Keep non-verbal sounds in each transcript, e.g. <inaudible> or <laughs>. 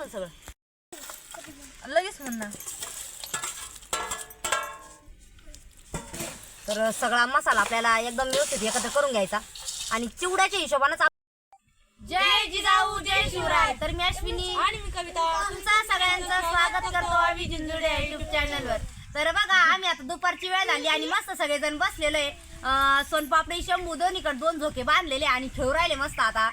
टाकतो सगळं. लगेच म्हण ना. तर सगळा मसाला आपल्याला एकदम व्यवस्थित एकत्र करून घ्यायचा. आणि चिवड्याच्या हिशोबानेच जय जिजाऊ जय शिवराय. तर मी अश्विनी. आणि मी कविता. तुमचं सगळ्यांचं स्वागत करतो आम्ही जिंजुडे युट्यूब चॅनलवर तर बघा आम्ही आता दुपारची वेळ झाली आणि मस्त सगळेजण बसलेलो आहे सोनपापडी शंभू दोन्हीकडे दोन झोके बांधलेले आणि खेळू राहिले मस्त आता.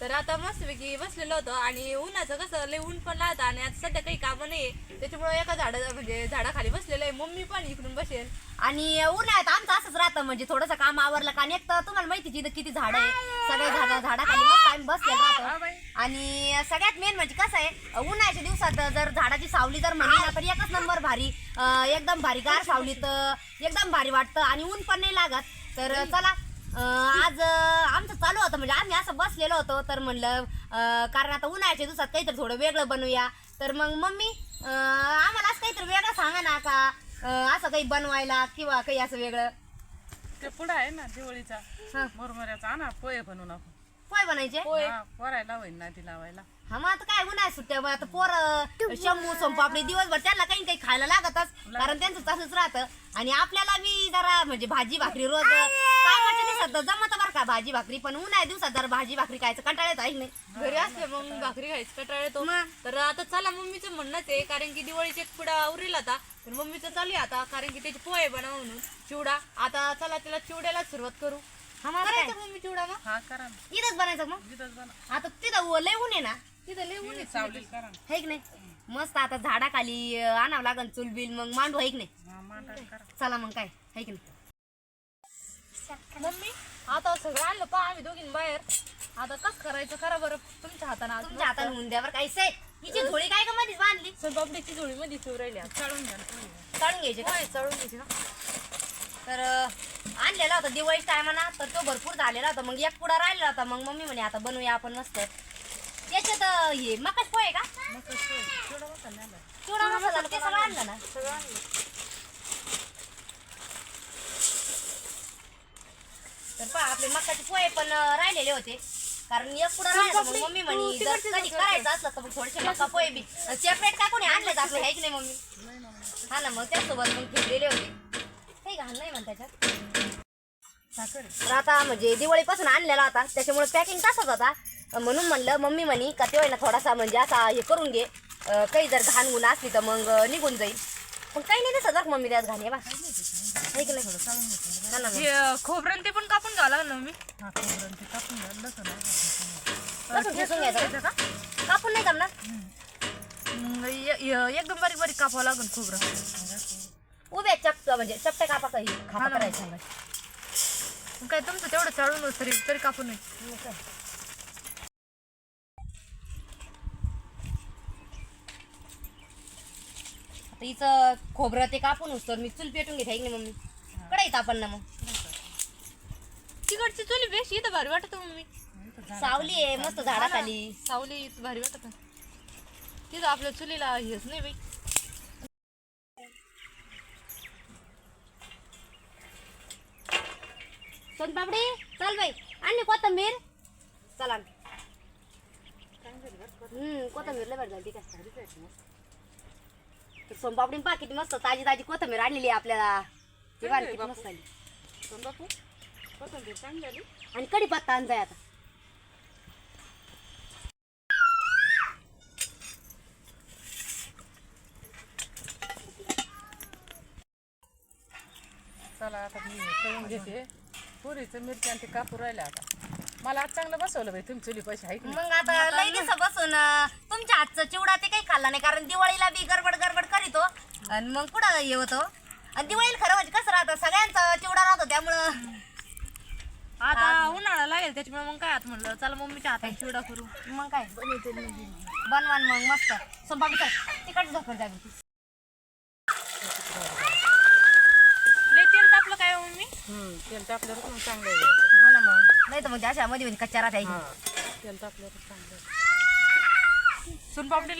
तर आता मस्तपैकी बसलेलो होतो आणि उन्हाचं कसं लय ऊन पण लागतं आणि आता सध्या काही कामं नाही त्याच्यामुळे एका झाडा म्हणजे झाडाखाली बसलेलं आहे. मम्मी पण इकडून बसेल. आणि उन्हाळ्यात आमचं असंच राहतं. म्हणजे थोडंसं काम आवरलं का आणि एक तर तुम्हाला माहितीच इथं किती झाड आहे. सगळ्या झाडा झाडाखाली मस्त आम्ही बसलेलो राहतो. आणि सगळ्यात मेन म्हणजे कसं आहे उन्हाळ्याच्या दिवसात जर झाडाची सावली जर म्हणली ना तर एकच नंबर भारी. एकदम भारी गार <laughs> सावलीत अं, एकदम भारी वाटतं आणि ऊन पण नाही लागत. तर चला आज आमचं चालू होतं म्हणजे आम्ही असं बसलेलो होतो तर म्हणलं कारण आता उन्हाळ्याच्या दिवसात काहीतरी थोडं वेगळं बनवूया. तर मग मम्मी आम्हाला असं काहीतरी वेगळं सांगा ना का असं काही बनवायला किंवा काही असं वेगळं. ते पुढं आहे ना दिवाळीचा. मुरमुऱ्याचा. आणा पोहे बनवून आपण. पोय बनायचे? हा, पोरायला होईन ना ती लावायला. हा मग आता काय उन्हाळ्यात सुट्ट्या मग आता पोर शंभू सोमपापडी दिवसभर त्यांना काही ना काही खायला लागतच कारण त्यांचं तसंच राहतं. आणि आपल्याला बी जरा म्हणजे भाजी भाकरी रोज दिवसात जमत बरं का भाजी भाकरी पण उन्हाळ्या दिवसात जरा भाजी भाकरी खायचं कंटाळा येत आहे की नाही? घरी असले मग भाकरी खायचं कटाळ येतो. मग? तर आता चला मम्मीचं म्हणणंच आहे कारण की दिवाळीचे पुढा उरेल आता. तर मम्मीचं चालू आहे आता कारण की त्याचे पोहे बनव म्हणून. चिवडा. आता चला त्याला चिवड्याला सुरुवात करू. हा मग? करायचं मम्मी चिवडा मग हा करा ना. इथंच बनायचं मग? तिथंच आता तिथं उ- लय ऊन आहे ना. तिथं लय ऊन आहे. सावलीत करा ना. है की नाही? मस्त आता झाडाखाली अं, आणावं लागन चुलबिल मग मांडू है की नाही? हा करा. चला मग काय? है की नाही? मम्मी आता सगळं आणलं पहा आम्ही दोघीं बाहेर. आता कसं करायचं करा बरं तुमच्या हाताने आज तुमच्या हाताने होऊन द्या बरं काय से हिची झोळी काय का मध्येच बांधली? सोनपापडीची जोडी मध्ये राहिली आता चाळून घ्या ना पोहे. काढून घ्यायचे का? चढून घ्यायची ना. तर अं, आणलेला होता दिवाळी टायमाना तर तो भरपूर झालेला होता. मग एक पुडा राहिलेला होता. मग मम्मी म्हणे आता बनवूया आपण मस्त. याच्यात अं, हे मकाच पोहे का? मग पोहे. चिवडा मसाला. चिवडा मसाला ते सगळं आणलं ना? सगळं आणलं तर पहा आपले मकाचे पोहे पण अं, राहिलेले होते. कारण एक पुडा राहिला मग मम्मी म्हणे जर कधी करायचं असलं तर मग थोडेसे मका पोहे बी. सेपरेट का कोणी आणलेत आपले आहे की नाही मम्मी. हा ना मग त्यासोबत मग ठेवलेले होते. काही घाण नाही म्हण त्याच्यात. तर आता म्हणजे दिवाळीपासून आणलेला होता त्याच्यामुळे पॅकिंग तसाच होता. म्हणून म्हणलं मम्मी म्हणे का ते ना थोडासा म्हणजे असा हे करून घे. अं, काही जर घाण गुण असली तर मग अं, निघून जाईल. पण काही नाही बरं का मम्मी त्यात घाण आहे बा है खोबरं ते पण कापून घ्यावं लागलं ते कापून नाही जमणार? मग ए- एकदम बारीक बारीक कापावं लागेल खोबरं. उभे चप म्हणजे चपट्या कापा काही खापा ना. करायचं मग. काय तुमचं तेवढं चढून तरी तरी कापून नाही आता हिचं खोबरं ते कापून तर मी चूल पेटून घेते है की नाही मम्मी? कडाईत आपण ना मग. तिकडची चुली बेस्ट इथं भारी वाटत मम्मी. सावली आहे मस्त झाडाखाली. सावली इथं भारी वाटत तिथं आपल्या चुलीला हेच नाही बाई. सोनपापडी चल बाई. आणली कोथंबीर. चला. हम्म कोथंबीर लय बरं झाली काय तर सोनपापडी पहा किती मस्त ताजी ताजी कोथंबीर आणलेली आहे आपल्याला. ती किती मस्त आली पण बापू कोथिंबीर चांगली झाली आणि कढीपत्ता आणताय आता. चला आता मी घेते. पुरीचं मिरची आणि ते कापू राहिलं आता. मला आज चांगलं बसवलं बाई तुम्ही चुली पैसे आहे की नाही? मग आता लई दिवसा बसून तुमच्या हातचं चिवडा ते काही खाल्ला नाही कारण दिवाळीला बी गडबड गडबड करीतो. आणि मग कुठं हे होतो आणि दिवाळीला खरं म्हणजे कसं राहतं? सगळ्यांचा चिवडा राहतो त्यामुळं. आता उन्हाळा लागेल त्याच्यामुळे मग काय आता म्हणलं चला मम्मीच्या हातात चिवडा करू. मग काय? बनवान मग मस्त. सोनपापडी चल तिकडे लय तेल तापलं काय हो मम्मी? तेल पण चांगलं आहे. हा नाही तर मग अशा मध्ये तेल टाकल्यावर चांगलं आहे.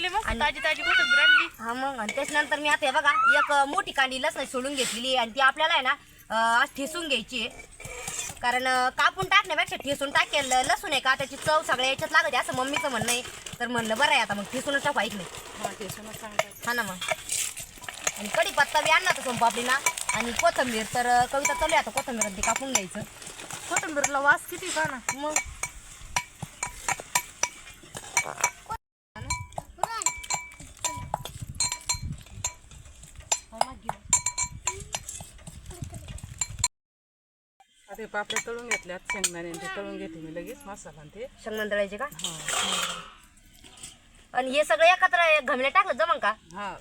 मस्त ताजी ताजी कोथिंबीर आणली? हा मग आणि त्याच्यानंतर मी आता हे बघा एक मोठी कांडी लसण सोडून घेतलेली आणि ती आपल्याला आहे ना अं, आज ठेसून घ्यायची आहे. कारण अं, कापून टाकण्यापेक्षा ठेसून टाकेल लसूण आहे का त्याची चव सगळ्या याच्यात लागते. असं मम्मीचं म्हणणं आहे. तर म्हणलं बरं आहे आता मग ठेसूनच टाकू हा टेन्शनच सांगतात. हा ना मग. आणि कढीपत्ता बी आणला तर सोनपापडीला. आणि कोथंबीर तर अं, कविता चालू आहे आता कोथंबीर आणि ते कापून घ्यायचं. कोथिंबीरला वास किती का ना. मग? आता पापड्या तळून घेतल्यात शेंगदाणे ते तळून घेते मी लगेच मसाला ते. शेंगदाणे तळायचे का आणि हे सगळं एकत्र घमिले टाकलं जमन का? हा.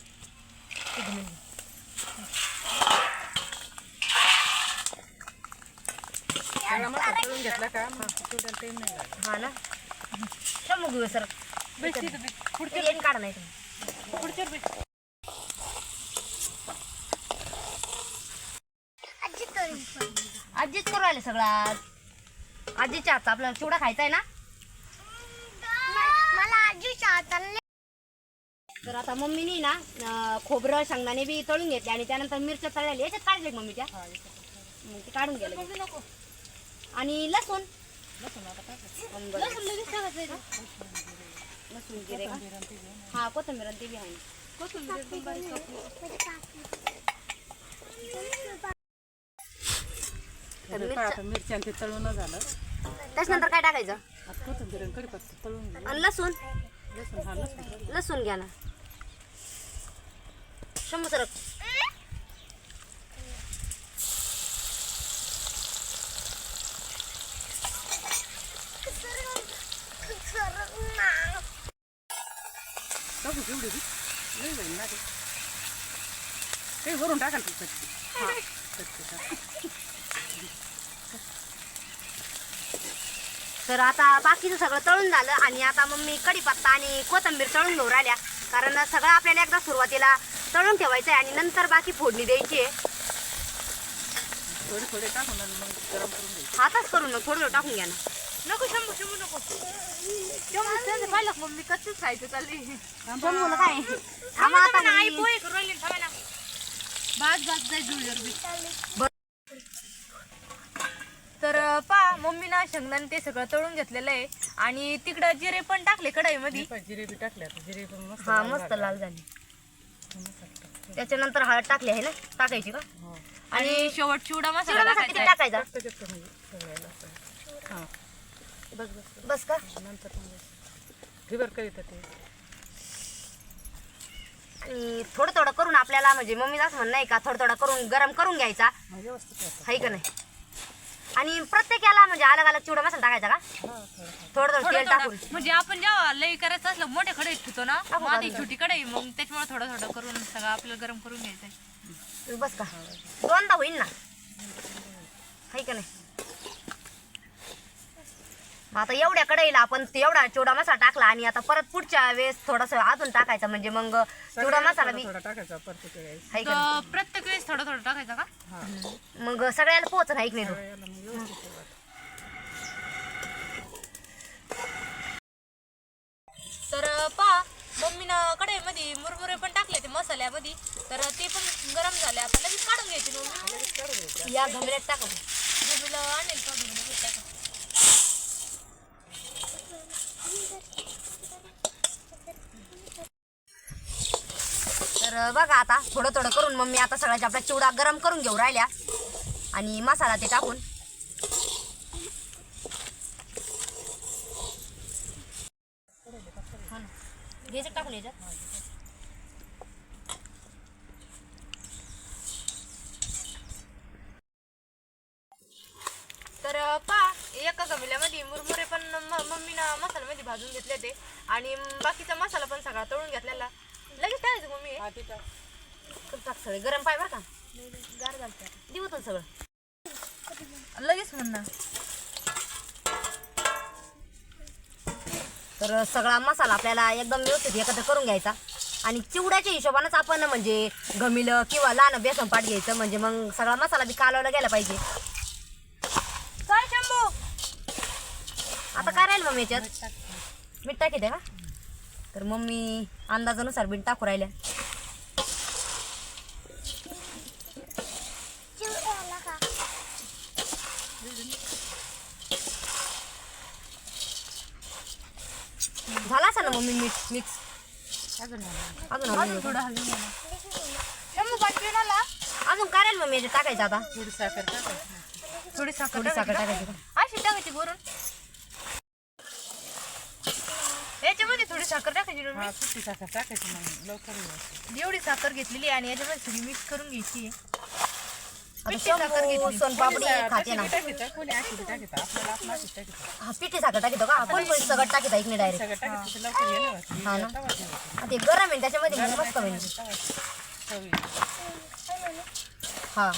मसाला तळून घेतला का? मग तेवढ्याला टाईम नाही लागत हा ना? शंभू घेऊ सर. पुढचे येईन काढा नाही तुम्ही. आजीच करू राहिले सगळं आज. आजीच्या हातचा आपल्याला चिवडा खायचा आहे ना? मला आजीच्या तर आता मम्मीनी ना अं, खोबरं शेंगदाणे बी तळून घेतले आणि त्यानंतर मिरच्या तळल्या याच्यात काढले मम्मीच्या मग ते काढून गेलं. आणि लसूण. लसूण लगेच टाकायचं आहे का? लसूण जिरे का हा कोथिंबीर आणि ते बी आहे. तर पहा आता मिरच्या ते तळून झालं. त्याच्यानंतर काय टाकायचं? आता कोथिंबीर आणि कढीपत्ता तळून घेऊ. आणि लसूण. लसूण हा लसूण. लसूण घ्या ना. शंभू सरक. लई ना ते. वरून टाकाल ती. तर आता बाकीचं सगळं तळून झालं आणि आता मम्मी कढीपत्ता आणि कोथिंबीर तळून घेऊ राहिल्या. कारण सगळं आपल्याला एकदा सुरुवातीला तळून ठेवायचं आहे आणि नंतर बाकी फोडणी द्यायची आहे. थोडे थोडे टाकून करून घ्यायचे. हातच करून मग थोडं थोडं टाकून घ्या ना. नको शंभू शंभू नको शंभू त्यांचं पाहिलं का मम्मी कच्चीच खायचं चालली काय आता आई मम्मी- पोहे करून राहिली थांबा ना भात भात जाय जुळल्यावर बी तर पा मम्मीना शेंगदाणे ते सगळं तळून घेतलेलं. आहे आणि तिकडं जिरे पण टाकले कढाईमध्ये. जिरेबी टाकले आता. जिरेबी मस्त हा मस्त. लाल झाली. त्याच्यानंतर हळद टाकली आहे ना? टाकायची का? हो. आणि शेवट चिवडा मसाला टाकायचा टाकतं ते म्हणजे सगळ्याला असं. हा बस बस बस. का? नंतर रिवर करीत ते आणि थोडं थोडं करून आपल्याला म्हणजे मम्मीचं असं म्हणणं आहे का थोडं थोडं करून गरम करून घ्यायचा. व्यवस्थित. हाय का नाही? आणि प्रत्येकाला म्हणजे अलग अलग चिवडा मसाला टाकायचा का? थोडं थोडं थोडं थोडं तेल टाकून. थोडं म्हणजे आपण जेव्हा लई करायचं असलं मोठे कढईत ठेवतो ना आधी? छोटी कढई मग त्याच्यामुळे थोडं थोडं करून सगळं आपल्याला गरम करून घ्यायचंय. बस का? दोनदा होईल ना? हाय का नाही? मग आता एवढ्या कढईला आपण ते एवढा चिवडा मसाला टाकला आणि आता परत पुढच्या वेळेस थोडस अजून टाकायचा म्हणजे मग चिवडा मसाला बी थोडा टाकायचा प्रत्येक वेळेस. हाय का? नाही? तर प्रत्येक वेळेस थोडं थोडं टाकायचं का? मग सगळ्याला पोहोच नाही नाही तो याला मग व्यवस्थित ठेवायचं. तर पा मम्मीनं कढईमध्ये मुरमुरे पण टाकले ते मसाल्यामध्ये. तर ते पण गरम झाले. आता लगेच काढून घ्यायचे मम्मी? या घमऱ्यात टाका मम्मीला आणेल लगेच टाका. तर बघा आता थोडं थोडं करून मम्मी आता सगळ्याच्या आपल्या चिवडा गरम करून घेऊ राहिल्या. आणि मसाला ते टाकून. हो घ्यायचं टाकून याच्यात? तर पा एका गमिल्यामध्ये मुरमुरे पण मम्मीनं मसाल्यामध्ये भाजून घेतले ते आणि बाकीचा मसाला पण सगळा तळून घेतलेला. टाकायचं मम्मी? हे. ते टाक. तर टाक सगळे? गरम पाय बरं का? गार घालते देऊ तर सगळं. लगेच तर सगळा मसाला आपल्याला एकदम व्यवस्थित एकत्र करून घ्यायचा. आणि चिवड्याच्या हिशोबानंच आपण म्हणजे गमिलं किंवा लहान बेसन पाट घ्यायचं. म्हणजे मग सगळा मसाला बी कालवला गेला पाहिजे. काय शंभू? आता काय राहील मम्मी याच्यात? मीठ टाकी द्या का? तर मम्मी अंदाजानुसार मीठ टाकू राहिल्या. झाला असा ना मम्मी मिक्स? अजून नाही. अजून घेऊ. थोडं अजून काढेल मग मी टाकायचं आता? थोडी साखर थोडी साखर थोडी साखर टाकायची? अशी टाकायची याच्यामध्ये थोडी साखर टाकायची ना हा सुट्टी साखर टाकायची मग लवकर. एवढी साखर घेतलेली आहे आणि याच्यामध्ये सगळी मिक्स करून घ्यायची आता पिठी साखर शंभू घेतली. सोनपापडी कोणी खाते ना तशी बी टाकीतं, कोणी अशी बी टाकीतं. आपल्याला आपण अशीच टाकीतं. हा पिठी साखर टाकतो का आपण पण सगळं टाकत ऐकणे डायरेक्ट सगळं टाकीतं तर लवकर येईल होत. हा ना. तवा ठेवायचं. ते गरम आहे त्याच्यामध्ये मग मस्त म्हणजे तवा चव येईल. हा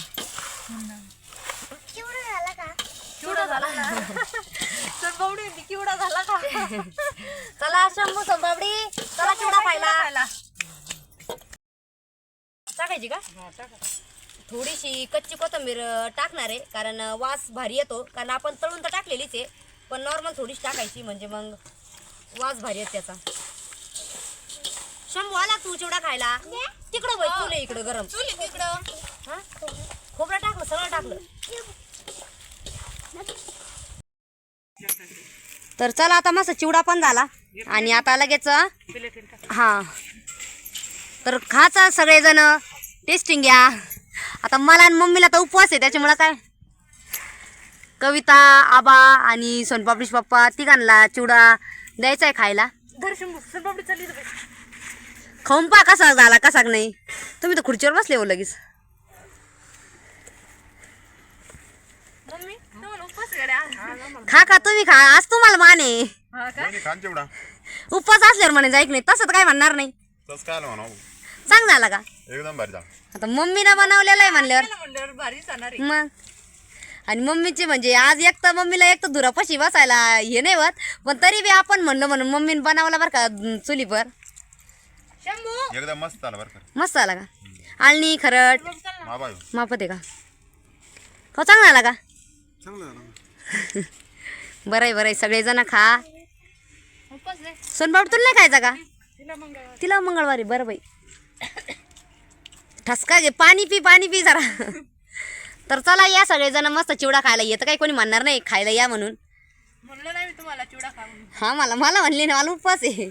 चिवडा झाला का चिवडा झाला <laughs> बावडी होती चिवडा झाला का? चला शंभू चला चिवडा खायला. टाकायची का? हा, टाका. थोडीशी कच्ची कोथिंबीर टाकणार आहे कारण वास भारी येतो. कारण आपण तळून तर टाकलेलीच आहे पण नॉर्मल थोडीशी टाकायची म्हणजे मग वास भारी येत त्याचा. शंभू आला तू चिवडा खायला? तिकडं बघ तुला इकडं गरम. चुली तिकडं. हा? खोबरं टाकलं सगळं टाकलं. तर चला आता मस्त चिवडा पण झाला. आणि आता लगेच. हा. तर खाचा सगळेजण टेस्टिंग घ्या. आता मला आणि मम्मीला तर उपवास आहे त्याच्यामुळं काय? कविता आबा आणि सोनपापडीश पप्पा तिघांना चिवडा द्यायचा आहे खायला. खाऊन पा कसा झाला कसा नाही. तुम्ही तर खुर्चीवर बसले हो लगेच मम्मी तुम्हाला उपवास गड्या खा खा तुम्ही खा. आज तुम्हाला माने. हा का? कोणी खान चिवडा उपवास असल्यावर म्हणे जायक नाही. तसं तर काय म्हणणार नाही. तसं काय म्हणा सांग झाला का? एकदम भारी झालं. आता मम्मीनं बनवलेलं आहे म्हणल्यावर. आहे. मग? आणि मम्मीचे म्हणजे आज एक तर मम्मीला एक तर धुरापाशी बसायला हे नाही होत. पण तरी बी आपण म्हणलं म्हणून मम्मीने बनवला बरं का अं, चुलीवर. शंभू! एकदम मस्त झालं बरं का. मस्त आला का? आळणी खरट. मा बाय मापत आहे. का? हो चांगला आला का? चांगलं झालं. बरं आहे बरं आहे सगळेजण खा. सोनबाब तुला नाही खायचा का? तिला मंगळवार. तिला मंगळवारी. बरं बाई. ठसका घे. पाणी पी पाणी पी जरा. <laughs> तर चला या सगळेजण. मस्त चिवडा खायला येतं. काही कोणी म्हणणार नाही. खायला या म्हणून. म्हणलं नाही मी तुम्हाला चिवडा खा हा मला मला म्हणली ना मला उपवास आहे.